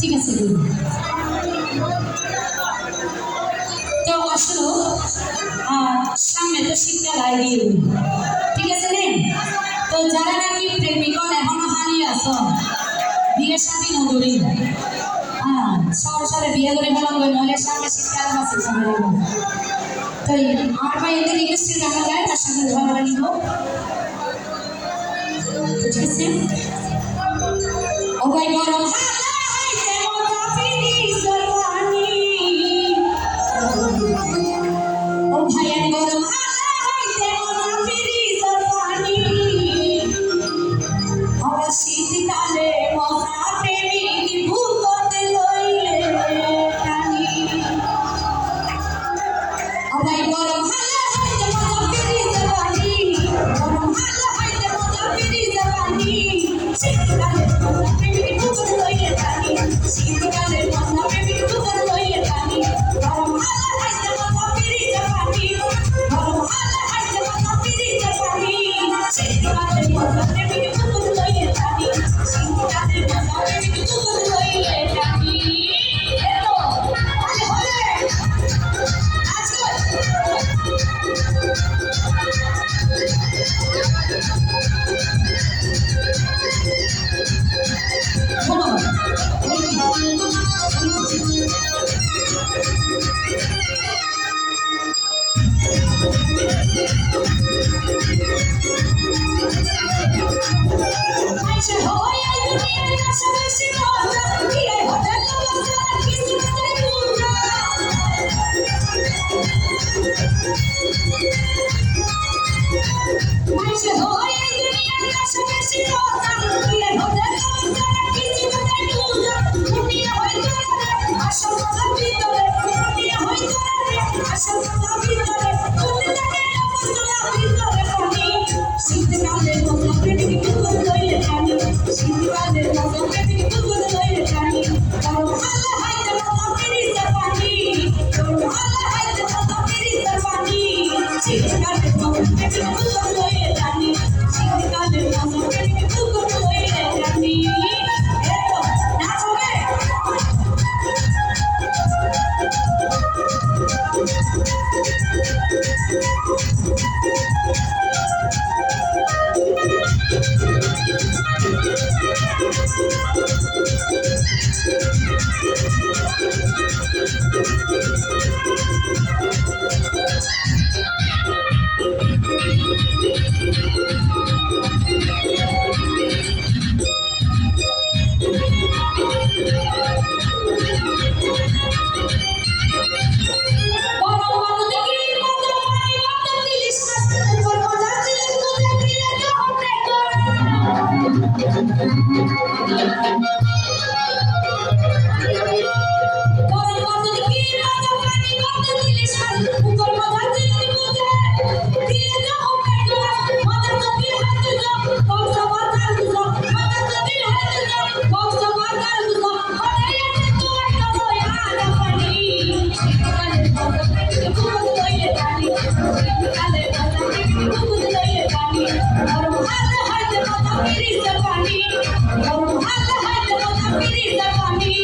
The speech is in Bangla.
ঠিক আছে তো আসলো সামনে তো শীতকাল আইডি ঠিক আছে নে তো যারা নাকি প্রেমিকন এখনও হানি আস বিয়ে স্বামী নগরী হ্যাঁ সব সরে বিয়ে করে ফেলাম নইলে সামনে শীতকাল আছে তাই আর বা এদের এগেস্টে রাখা যায়, তার সঙ্গে ঝগড়া নিব ঠিক আছে ও my god ¡Sí, dale! Thank you. Planeta, Thank you. जबानी अल्लाह दो तकबीरी जबानी